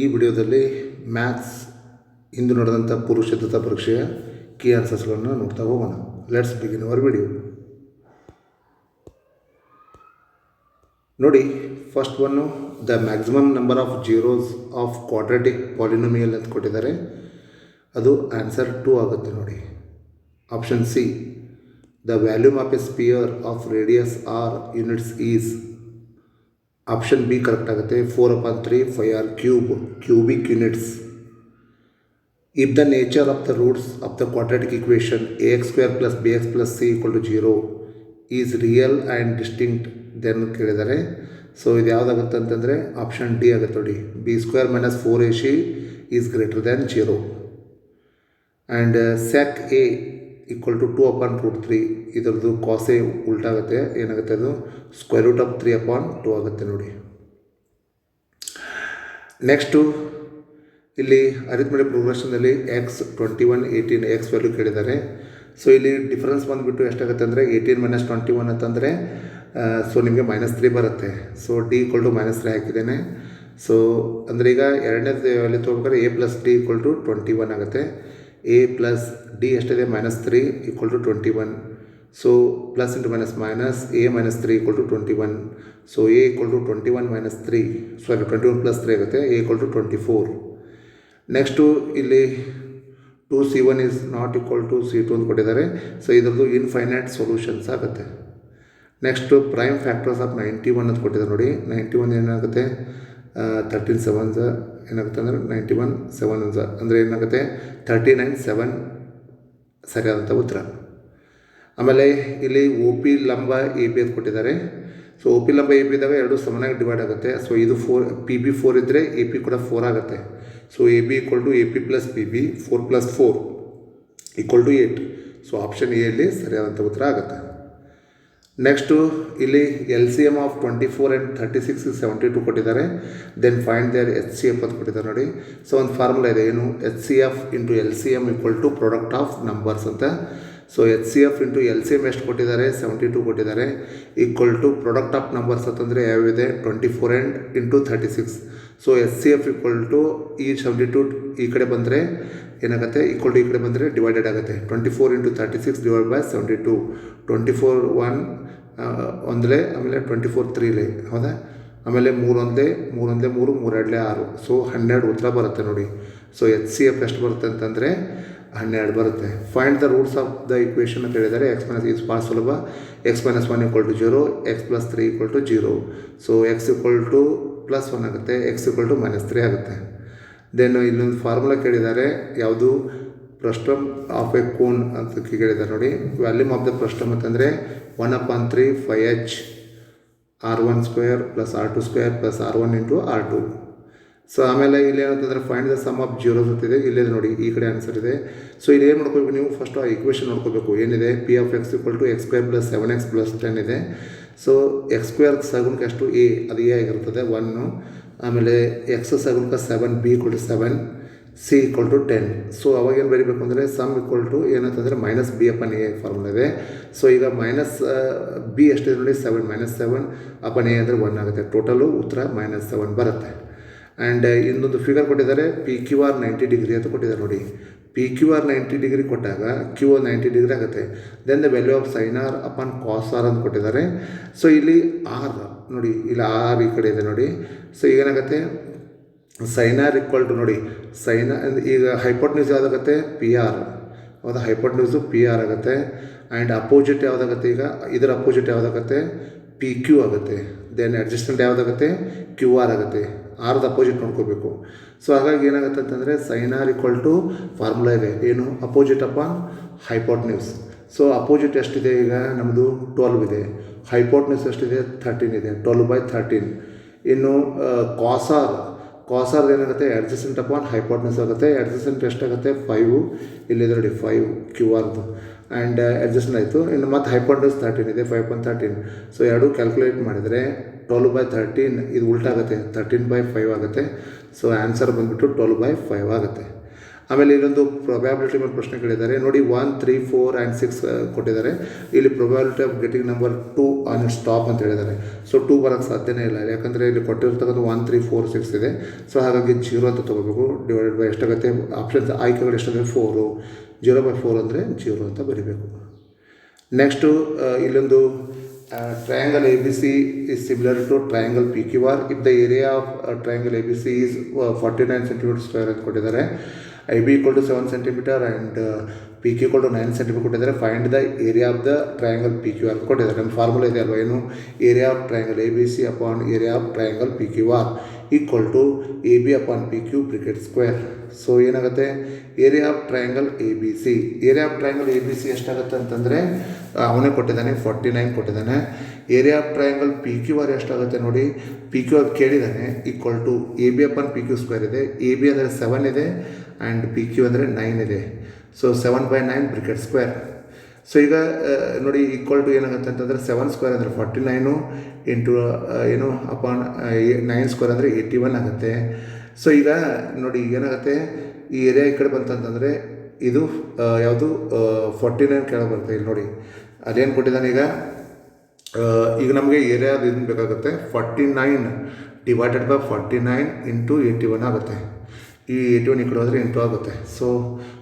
ಈ ವಿಡಿಯೋದಲ್ಲಿ ಮ್ಯಾಥ್ಸ್ ಇಂದು ನಡೆದಂಥ ಪುರುಷತ್ವ ಪರೀಕ್ಷೆಯ ಕೀ ಆನ್ಸರ್ಸ್ಗಳನ್ನು ನೋಡ್ತಾ ಹೋಗೋಣ. ಲೆಟ್ಸ್ ಬಿಗಿನ್ ಅವರ್ ವಿಡಿಯೋ ನೋಡಿ first one the maximum number of zeros of quadratic polynomial ಅಂತ ಕೊಟ್ಟಿದ್ದಾರೆ. ಅದು ಆನ್ಸರ್ ಟೂ ಆಗುತ್ತೆ ನೋಡಿ. Option C the volume of a sphere of radius R units is option B correct ಆಗುತ್ತೆ. Four upon three five R cube cubic units if the nature of the roots of the quadratic equation A X square plus B X plus C equal to zero is real and distinct then ಕೇಳಿದ್ದಾರೆ so ಇದು ಯಾವುದಾಗುತ್ತೆ ಅಂತಂದರೆ option D ಆಗುತ್ತೆ ನೋಡಿ. B square minus four A C is greater than zero and sec A equal to two upon root three ಇದರದ್ದು ಕಾಸೆ ಉಲ್ಟಾಗುತ್ತೆ. ಏನಾಗುತ್ತೆ ಅದು? Square root of three upon two ಆಗುತ್ತೆ ನೋಡಿ. ನೆಕ್ಸ್ಟು ಇಲ್ಲಿ arithmetic ಪ್ರೋಗ್ರೆಷನ್ನಲ್ಲಿ X twenty one eighteen X value ಕೇಳಿದ್ದಾರೆ. So ಇಲ್ಲಿ ಡಿಫ್ರೆನ್ಸ್ ಬಂದುಬಿಟ್ಟು ಎಷ್ಟಾಗುತ್ತೆ ಅಂದರೆ ಏಯ್ಟೀನ್ ಮೈನಸ್ ಟ್ವೆಂಟಿ ಒನ್ ಅಂತಂದರೆ ಸೊ ನಿಮಗೆ ಮೈನಸ್ ತ್ರೀ ಬರುತ್ತೆ. So D equal to minus three ಹಾಕಿದ್ದೇನೆ. ಸೊ ಅಂದರೆ ಈಗ ಎರಡನೇ value ತೊಗೊಬೇಕಾದ್ರೆ A plus D equal to twenty one ಆಗುತ್ತೆ. ಎ ಪ್ಲಸ್ ಡಿ ಎಷ್ಟಿದೆ minus three equal to twenty one so plus into minus minus A minus three equal to twenty one so A equal to twenty one minus three sorry twenty one plus three ಆಗುತ್ತೆ A equal to twenty four next ಇಲ್ಲಿ two C one is not equal to C two ಅಂತ ಕೊಟ್ಟಿದ್ದಾರೆ. So ಇದರದ್ದು infinite solutions ಆಗುತ್ತೆ. Next prime factors of ninety one ಅಂತ ಕೊಟ್ಟಿದ್ದಾರೆ ನೋಡಿ. Ninety one ಏನಾಗುತ್ತೆ ತರ್ಟೀನ್ ಸೆವೆನ್ಸ್ ಏನಾಗುತ್ತೆ ಅಂದರೆ ನೈಂಟಿ ಒನ್ ಸೆವೆನ್ ಅಂದರೆ ಏನಾಗುತ್ತೆ? ತರ್ಟಿ ನೈನ್ ಸೆವೆನ್ ಸರಿಯಾದಂಥ ಉತ್ತರ. ಆಮೇಲೆ ಇಲ್ಲಿ ಒ ಪಿ ಲಂಬ ಎ ಪಿ ಅಂತ ಕೊಟ್ಟಿದ್ದಾರೆ. ಸೊ ಒ ಪಿ ಲಂಬ ಎ ಬಿ ಇದ್ದಾಗ ಎರಡು ಸಮನಾಗಿ ಡಿವೈಡ್ ಆಗುತ್ತೆ. ಸೊ ಇದು ಫೋರ್ ಪಿ ಬಿ ಫೋರ್ ಇದ್ದರೆ ಎ ಪಿ ಕೂಡ ಫೋರ್ ಆಗುತ್ತೆ. So A B equal to A P plus P B four plus four equal to eight so option ಎಲ್ಲಿ ಸರಿಯಾದಂಥ ಉತ್ತರ ಆಗುತ್ತೆ. ನೆಕ್ಸ್ಟು ಇಲ್ಲಿ L C M of twenty four and thirty six seventy two ಕೊಟ್ಟಿದ್ದಾರೆ. Then find there H C F ಅಂತ ಕೊಟ್ಟಿದ್ದಾರೆ ನೋಡಿ. So ಒಂದು ಫಾರ್ಮುಲಾ ಇದೆ. ಏನು? H C F into L C M equal to product of numbers ಅಂತ. So H C F into L C M ಎಷ್ಟು ಕೊಟ್ಟಿದ್ದಾರೆ? ಸೆವೆಂಟಿ ಟು ಕೊಟ್ಟಿದ್ದಾರೆ. Equal to product of numbers ಅಂತಂದರೆ ಯಾವಿದೆ twenty four and into thirty six so S C F equal to ಈ seventy two ಈ ಕಡೆ ಬಂದರೆ ಏನಾಗುತ್ತೆ? ಈಕ್ವಲ್ ಟು ಈ ಕಡೆ ಬಂದರೆ ಡಿವೈಡೆಡ್ ಆಗುತ್ತೆ. Twenty four into thirty six divide by seventy two twenty four one ಒಂದಲೇ ಆಮೇಲೆ ಟ್ವೆಂಟಿ ಫೋರ್ ತ್ರೀಲೇ ಹೌದಾ? ಆಮೇಲೆ ಮೂರೊಂದೇ ಮೂರೊಂದೇ ಮೂರು, ಮೂರೆರಡಲೇ ಆರು. ಸೊ ಹನ್ನೆರಡು ಉತ್ತರ ಬರುತ್ತೆ ನೋಡಿ. ಸೊ ಎಚ್ ಸಿ ಎಫ್ ಎಷ್ಟು ಬರುತ್ತೆ ಅಂತಂದರೆ ಹನ್ನೆರಡು ಬರುತ್ತೆ. Find the roots of the equation ಅಂತ ಹೇಳಿದರೆ ಎಕ್ಸ್ ಮೈನಸ್ ಈಸ್ ಭಾಳ ಸುಲಭ. X minus one equal to zero X plus three equal to zero so X equal to plus one ಆಗುತ್ತೆ X equal to minus three ಆಗುತ್ತೆ. Then ಇಲ್ಲೊಂದು formula ಕೇಳಿದ್ದಾರೆ. ಯಾವುದು? ಪ್ರಸ್ಟಮ್ of A cone ಅಂತ ಕೇಳಿದ್ದಾರೆ ನೋಡಿ. ವ್ಯಾಲ್ಯೂಮ್ ಆಫ್ ದ ಪ್ರಸ್ಟಮ್ ಅಂತಂದರೆ one upon three pi H R one square plus R two square plus R one into R two so ಆಮೇಲೆ ಇಲ್ಲಿ ಏನಂತಂದರೆ find the sum of zeros ಅಂತಿದೆ. ಇಲ್ಲೇ ನೋಡಿ, ಈ ಕಡೆ ಆನ್ಸರ್ ಇದೆ. ಸೊ ಇಲ್ಲಿ ಏನು ನೋಡ್ಕೋಬೇಕು ನೀವು? ಫಸ್ಟ್ ಆ ಇಕ್ವೇಷನ್ ನೋಡ್ಕೋಬೇಕು. ಏನಿದೆ? P of X equal to X square plus seven X plus ten ಇದೆ. ಸೊ ಎಕ್ಸ್ ಸ್ಕ್ವೇರ್ ಸಗುಣಕ್ಕೆ ಅಷ್ಟು ಎ ಅದು ಎ ಆಗಿರ್ತದೆ ಒನ್ನು ಆಮೇಲೆ ಎಕ್ಸ್ ಸಗುಣಕ್ಕೆ ಸೆವೆನ್ ಬಿ ಕೊಟ್ಟು seven C equal to ten so ಅವಾಗ ಏನು ಬರೀಬೇಕು ಅಂದರೆ ಸಮ್ ಈಕ್ವಲ್ ಟು ಏನಂತಂದರೆ minus B upon A formula ಇದೆ. ಸೊ ಈಗ ಮೈನಸ್ ಬಿ ಎಷ್ಟಿದೆ ನೋಡಿ seven minus seven upon A ಅಂದರೆ ಒನ್ ಆಗುತ್ತೆ. ಟೋಟಲು ಉತ್ತರ ಮೈನಸ್ ಸೆವೆನ್ ಬರುತ್ತೆ. ಆ್ಯಂಡ್ ಇನ್ನೊಂದು ಫಿಗರ್ ಕೊಟ್ಟಿದ್ದಾರೆ P Q R ninety degree ಅಂತ ಕೊಟ್ಟಿದ್ದಾರೆ ನೋಡಿ. P Q R ninety degree ಕೊಟ್ಟಾಗ ಕ್ಯೂ ಓ ನೈಂಟಿ ಡಿಗ್ರಿ ಆಗುತ್ತೆ. Then the value of sine R upon cos R ಅಂತ ಕೊಟ್ಟಿದ್ದಾರೆ. ಸೊ ಇಲ್ಲಿ ಆರ್ ನೋಡಿ, ಇಲ್ಲಿ ಆರ್ ಈ ಕಡೆ ಇದೆ ನೋಡಿ. ಸೊ ಏನಾಗುತ್ತೆ ಸೈನ್ ಆರ್ ಈಕ್ವಲ್ ಟು ನೋಡಿ, ಸೈನ್ ಈಗ ಹೈಪೋಟ್ ನ್ಯೂಸ್ ಯಾವುದಾಗುತ್ತೆ? ಪಿ ಆರ್ ಹೌದಾ? ಹೈಪೋಟ್ ನ್ಯೂಸು ಪಿ ಆರ್ ಆಗುತ್ತೆ. ಆ್ಯಂಡ್ ಅಪೋಸಿಟ್ ಯಾವುದಾಗುತ್ತೆ ಈಗ? ಇದರ ಅಪೋಸಿಟ್ ಯಾವುದಾಗುತ್ತೆ? ಪಿ ಕ್ಯೂ ಆಗುತ್ತೆ. ದೆನ್ ಅಡ್ಜಸ್ಟ್ಮೆಂಟ್ ಯಾವುದಾಗುತ್ತೆ? ಕ್ಯೂ ಆರ್ ಆಗುತ್ತೆ. ಆರ್ದ ಅಪೋಸಿಟ್ ನೋಡ್ಕೋಬೇಕು. ಸೊ ಹಾಗಾಗಿ ಏನಾಗುತ್ತೆ ಅಂತಂದರೆ, sine R equal to formula ಇದೆ. ಏನು? Opposite upon hypotenuse so opposite ಎಷ್ಟಿದೆ ಈಗ? ನಮ್ಮದು ಟ್ವೆಲ್ವ್ ಇದೆ. ಹೈಪೋಟ್ ನ್ಯೂಸ್ ಎಷ್ಟಿದೆ? ಥರ್ಟೀನ್ ಇದೆ. ಟ್ವೆಲ್ವ್ ಬೈ ಥರ್ಟೀನ್ ಇನ್ನು ಕಾಸಾರ್ ಕಾಸಾರ್ ಏನಾಗುತ್ತೆ ಅಡ್ಜಸ್ಟೆಂಟ್ ಅಪಾನ್ ಹೈಪೋಟ್ನೆಸ್ ಆಗುತ್ತೆ ಅಡ್ಜಸ್ಟೆಂಟ್ ಎಷ್ಟಾಗುತ್ತೆ ಫೈವು ಇಲ್ಲಿದ್ರೆ ನೋಡಿ ಫೈವ್ ಕ್ಯೂ ಆರ್ದು ಆ್ಯಂಡ್ ಅಡ್ಜಸ್ಟ್ಮೆಂಟ್ ಆಯಿತು. ಇನ್ನು ಮತ್ತು ಹೈಪೋಟ್ನೆಸ್ ತರ್ಟೀನ್ ಇದೆ ಫೈವ್ ಪಾಯಿಂಟ್ ತರ್ಟೀನ್ ಸೊ ಎರಡು ಕ್ಯಾಲ್ಕುಲೇಟ್ ಮಾಡಿದರೆ ಟ್ವೆಲ್ ಬೈ ತರ್ಟೀನ್ ಇದು ಉಲ್ಟಾಗುತ್ತೆ ತರ್ಟೀನ್ ಬೈ ಫೈವ್ ಆಗುತ್ತೆ. ಸೊ ಆನ್ಸರ್ ಬಂದುಬಿಟ್ಟು ಟ್ವೆಲ್ ಬೈ ಫೈವ್ ಆಗುತ್ತೆ. ಆಮೇಲೆ ಇಲ್ಲೊಂದು ಪ್ರೊಬ್ಯಾಬಿಲಿಟಿ ಮೇಲೆ ಪ್ರಶ್ನೆ ಕೇಳಿದ್ದಾರೆ. ನೋಡಿ one three four and six ಕೊಟ್ಟಿದ್ದಾರೆ. ಇಲ್ಲಿ probability of getting number two on it stop ಅಂತ ಹೇಳಿದ್ದಾರೆ. ಸೊ ಟೂ ಬರೋಕ್ಕೆ ಸಾಧ್ಯನೇ ಇಲ್ಲ. ಯಾಕಂದರೆ ಇಲ್ಲಿ ಕೊಟ್ಟಿರ್ತಕ್ಕಂಥ ಒನ್ ತ್ರೀ ಫೋರ್ ಸಿಕ್ಸ್ ಇದೆ. ಸೊ ಹಾಗಾಗಿ ಜೀರೋ ಅಂತ ತೊಗೋಬೇಕು. ಡಿವೈಡೆಡ್ ಬೈ ಎಷ್ಟಾಗುತ್ತೆ? ಆಪ್ಷನ್ಸ್ ಆಯ್ಕೆಗಳು ಎಷ್ಟಾದರೆ ಫೋರು ಜೀರೋ ಬೈ ಫೋರ್ ಅಂದರೆ ಜೀರೋ ಅಂತ ಬರೀಬೇಕು. ನೆಕ್ಸ್ಟು ಇಲ್ಲೊಂದು triangle A B C is similar to triangle P Q R if the area of triangle A B C is forty nine centimetre square ಅಂತ ಕೊಟ್ಟಿದ್ದಾರೆ. A B equal to seven centimetre and P Q equal to nine centimetre ಕೊಟ್ಟಿದ್ದಾರೆ. Find the area of the triangle P Q R ಕೊಟ್ಟಿದ್ದಾರೆ. ನಮ್ಮ formula ಇದೆ ಅಲ್ವಾ ಏನು? Area of triangle A B C upon area of triangle P Q R equal to A B upon P Q bracket square so ಏನಾಗುತ್ತೆ? Area of triangle A B C area of triangle A B C ಎಷ್ಟಾಗುತ್ತೆ ಅಂತಂದರೆ ಅವನೇ ಕೊಟ್ಟಿದ್ದಾನೆ forty nine ಕೊಟ್ಟಿದ್ದಾನೆ. Area triangle P Q R ಎಷ್ಟಾಗುತ್ತೆ ನೋಡಿ? P Q R ಕೇಳಿದ್ದಾನೆ equal to A B upon P Q square ಇದೆ. A B ಅಂದರೆ seven ಇದೆ ಆ್ಯಂಡ್ ಪಿ ಕ್ಯೂ ಅಂದರೆ ನೈನ್ ಇದೆ. So seven by nine bracket square so ಈಗ ನೋಡಿ ಈಕ್ವಲ್ ಟು ಏನಾಗುತ್ತೆ ಅಂತಂದರೆ ಸೆವೆನ್ ಸ್ಕ್ವೇರ್ ಅಂದರೆ ಫಾರ್ಟಿ ನೈನು ಇಂಟು ಏನು ಅಪಾನ್ ನೈನ್ ಸ್ಕ್ವೇರ್ ಅಂದರೆ ಏಯ್ಟಿ ಒನ್ ಆಗುತ್ತೆ. ಸೊ ಈಗ ನೋಡಿ ಈಗ ಏನಾಗುತ್ತೆ? ಈ ಏರಿಯಾ ಈ ಕಡೆ ಬಂತಂತಂದರೆ ಇದು ಯಾವುದು ಫಾರ್ಟಿ ನೈನ್ ಕೆಳಗೆ ಬರುತ್ತೆ ಇಲ್ಲಿ ನೋಡಿ. ಅದೇನು ಕೊಟ್ಟಿದ್ದಾನೆ ಈಗ? ಈಗ ನಮಗೆ ಏರಿಯಾದ ಇದನ್ನು ಬೇಕಾಗುತ್ತೆ? Forty nine divided by forty nine into eighty one ಆಗುತ್ತೆ. ಈ ಏಯ್ಟಿ ಒನ್ ಈ ಕಡೆ ಹೋದರೆ ಇಂಟು ಆಗುತ್ತೆ. So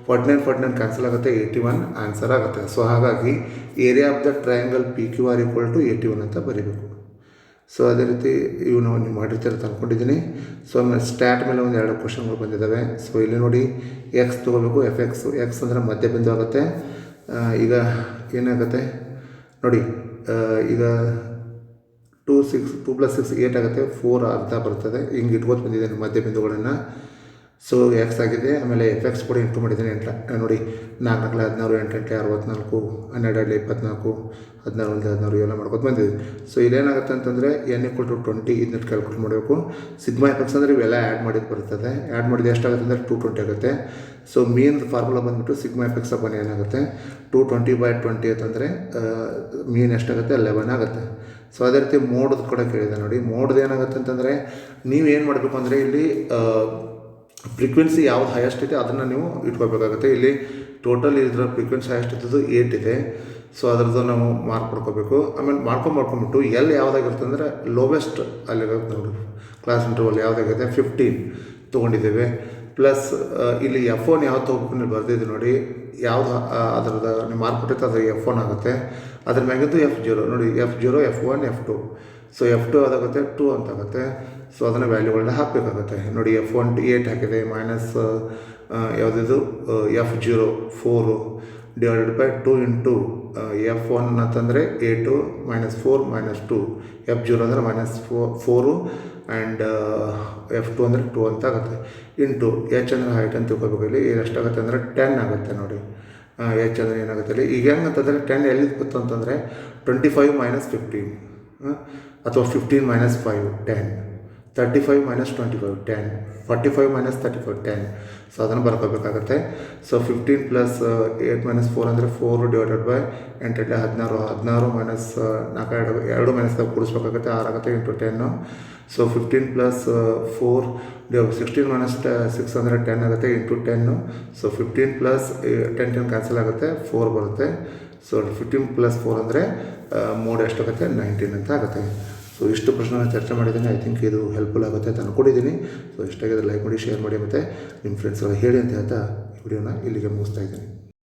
forty nine forty nine cancel ಆಗುತ್ತೆ ಏಯ್ಟಿ ಒನ್ ಆನ್ಸರ್ ಆಗುತ್ತೆ. ಸೊ ಹಾಗಾಗಿ area of the triangle P Q R equal to eighty one ಅಂತ ಬರೀಬೇಕು. ಸೊ ಅದೇ ರೀತಿ ಇವನು ನೀವು ಮಾಡಿರ್ತೀರ ಅಂತ ಸೊ ಆಮೇಲೆ ಸ್ಟ್ಯಾಟ್ ಮೇಲೆ ಒಂದು ಎರಡು ಕ್ವಶನ್ಗಳು ಬಂದಿದ್ದಾವೆ ಸೊ ಇಲ್ಲಿ ನೋಡಿ ಎಕ್ಸ್ ತೊಗೋಬೇಕು ಎಫ್ ಎಕ್ಸ್ ಎಕ್ಸ್ ಅಂದರೆ ಮಧ್ಯ ಬಿಂದು ಆಗುತ್ತೆ ಈಗ ಏನಾಗುತ್ತೆ? ನೋಡಿ ಈಗ two six two plus six eight ಆಗುತ್ತೆ ಫೋರ್ ಅರ್ಧ ಬರ್ತದೆ. ಹಿಂಗೆ ಇಟ್ಕೋತ ಬಂದಿದ್ದೇನೆ ಮಧ್ಯ ಬಿಂದುಗಳನ್ನು ಸೊ ಎಕ್ಸ್ ಆಗಿದೆ. ಆಮೇಲೆ ಎಫ್ ಎಕ್ಸ್ ಕೂಡ ಇಂಟು ಮಾಡಿದ್ದೀನಿ ಎಂಟ ನೋಡಿ ನಾಲ್ಕು ನಾಲ್ಕು ಹದಿನಾರು ಎಂಟು ಎಂಟು ಅರವತ್ನಾಲ್ಕು ಹನ್ನೆರಡು ಎರಡು ಇಪ್ಪತ್ನಾಲ್ಕು ಹದಿನಾರು ಒಂದು ಹದಿನಾರು ಇವೆಲ್ಲ ಮಾಡ್ಕೊತ ಬಂದಿದ್ವಿ ಸೊ ಇಲ್ಲೇನಾಗುತ್ತೆ ಅಂತಂದರೆ ಎನ್ ಇಕ್ವಲ್ ಟು ಟ್ವೆಂಟಿ ಇದನ್ನ ಕ್ಯಾಲ್ಕುಲೇಟ್ ಮಾಡಬೇಕು. ಸಿಗ್ಮಾ ಎಫೆಕ್ಸ್ ಅಂದರೆ ಇವೆಲ್ಲ ಆ್ಯಡ್ ಮಾಡಿದ್ದು ಬರ್ತದೆ. ಆ್ಯಡ್ ಮಾಡಿದ ಎಷ್ಟಾಗುತ್ತೆ ಅಂದರೆ ಟು ಟ್ವೆಂಟಿ ಆಗುತ್ತೆ. ಸೊ ಮೀನ್ ಫಾರ್ಮುಲಾ ಬಂದುಬಿಟ್ಟು sigma f x x upon ಏನಾಗುತ್ತೆ? ಟು ಟ್ವೆಂಟಿ ಬೈ ಟ್ವೆಂಟಿ ಅಂತಂದರೆ ಮೀನ್ ಎಷ್ಟಾಗುತ್ತೆ? ಲೆವೆನ್ ಆಗುತ್ತೆ. ಸೊ ಅದೇ ರೀತಿ ಮೋಡದ ಕೂಡ ಕೇಳಿದೆ ನೋಡಿ. ಮೋಡ್ದು ಏನಾಗುತ್ತೆ ಅಂತಂದರೆ, ನೀವು ಏನು ಮಾಡಬೇಕು ಅಂದರೆ ಇಲ್ಲಿ ಫ್ರೀಕ್ವೆನ್ಸಿ ಯಾವ್ದು ಹೈಯೆಸ್ಟ್ ಇದೆ ಅದನ್ನು ನೀವು ಇಟ್ಕೋಬೇಕಾಗುತ್ತೆ. ಇಲ್ಲಿ ಟೋಟಲ್ ಇದ್ರ ಫ್ರೀಕ್ವೆನ್ಸಿ ಹೈಯೆಸ್ಟ್ ಇದ್ದದ್ದು ಏಯ್ಟ್ ಇದೆ. ಸೊ ಅದರದ್ದು ನಾವು ಮಾರ್ಕ್ ಮಾಡ್ಕೋಬೇಕು. ಆಮೇಲೆ ಮಾಡ್ಕೊಂಡು ಮಾಡ್ಕೊಂಬಿಟ್ಟು ಎಲ್ಲಿ ಯಾವುದಾಗಿರುತ್ತೆ ಅಂದರೆ ಲೋವೆಸ್ಟ್ ಅಲ್ಲಿ ನೋಡಿ. ಕ್ಲಾಸ್ ಇಂಟರ್ವಲ್ ಯಾವುದಾಗಿದೆ? ಫಿಫ್ಟೀನ್ ತೊಗೊಂಡಿದ್ದೇವೆ. ಪ್ಲಸ್ ಇಲ್ಲಿ ಎಫ್ ಒನ್ ಯಾವ್ದು ತೊಗೋಬೇಕು ನೀವು ಬರ್ದಿದ್ದು ನೋಡಿ. ಯಾವ್ದು ಅದರದ್ದು ನೀವು ಮಾರ್ಕ್ ಕೊಟ್ಟಿತ್ತು ಅದು ಎಫ್ ಒನ್ ಆಗುತ್ತೆ. ಅದ್ರ ಮ್ಯಾಗಿದ್ದು ಎಫ್ ಜೀರೋ ನೋಡಿ F zero F one F two so F two ಯಾವುದಾಗುತ್ತೆ? Two ಅಂತ ಆಗುತ್ತೆ ಸೊ ಅದನ್ನು ವ್ಯಾಲ್ಯೂಗಳನ್ನ ಹಾಕಬೇಕಾಗುತ್ತೆ. ನೋಡಿ ಎಫ್ ಒನ್ ಏಯ್ಟ್ ಹಾಕಿದೆ minus ಯಾವುದಿದು? F zero four divided by two into F one ಅಂತಂದರೆ eight minus four minus two F zero ಅಂದರೆ minus four four and F two ಅಂದರೆ ಟು ಅಂತ ಆಗುತ್ತೆ. ಇಂಟು ಎಚ್ ಅಂದರೆ ಹೈಟ್ ಅಂತ ತಿಳ್ಕೊಬೇಕು ಇಲ್ಲಿ. ಎಷ್ಟಾಗುತ್ತೆ ಅಂದರೆ ಟೆನ್ ಆಗುತ್ತೆ ನೋಡಿ. ಎಚ್ ಅಂದರೆ ಏನಾಗುತ್ತೆ ಇಲ್ಲಿ? ಈಗ ಹೆಂಗಂತಂದರೆ ಟೆನ್ ಎಲ್ಲಿ ಗೊತ್ತು ಅಂತಂದರೆ ಟ್ವೆಂಟಿ ಫೈವ್ ಮೈನಸ್ ಫಿಫ್ಟೀನ್ ಅಥವಾ fifteen minus five ten thirty five minus twenty five ten forty five minus thirty five ten so ಅದನ್ನು ಬರ್ಕೋಬೇಕಾಗುತ್ತೆ. So fifteen plus eight minus four ಅಂದರೆ ಫೋರ್ ಡಿವೈಡೆಡ್ ಬೈ ಎಂಟೆಡ್ಲೆ ಹದಿನಾರು. ಹದಿನಾರು minus ನಾಲ್ಕು, ಎರಡು ಎರಡು minus ಕೂಡಿಸ್ಬೇಕಾಗುತ್ತೆ. ಆರಾಗುತ್ತೆ into ten so fifteen plus four sixteen minus six ಅಂದರೆ ಟೆನ್ ಆಗುತ್ತೆ into ten so fifteen plus ten ten cancel ಆಗುತ್ತೆ ಫೋರ್ ಬರುತ್ತೆ. ಸೊ ಫಿಫ್ಟೀನ್ ಪ್ಲಸ್ ಫೋರ್ ಅಂದರೆ ಮೋಡ್ ಎಷ್ಟಾಗುತ್ತೆ? ನೈನ್ಟೀನ್ ಅಂತ ಆಗುತ್ತೆ. ಸೊ ಇಷ್ಟು ಪ್ರಶ್ನೆನ ಚರ್ಚೆ ಮಾಡಿದ್ದೀನಿ. ಐ ಥಿಂಕ್ ಇದು ಹೆಲ್ಪ್ಫುಲ್ ಆಗುತ್ತೆ ಅಂತ ಅಂದ್ಕೊಂಡಿದ್ದೀನಿ ಸೊ ಇಷ್ಟಾಗಿದ್ರೆ ಲೈಕ್ ಮಾಡಿ ಶೇರ್ ಮಾಡಿ ಮತ್ತು ನಿಮ್ಮ ಫ್ರೆಂಡ್ಸ್ ಎಲ್ಲ ಹೇಳಿ ಅಂತ ಹೇಳ್ತಾ ವಿಡಿಯೋನ ಇಲ್ಲಿಗೆ ಮುಗಿಸ್ತಾ ಇದ್ದೀನಿ.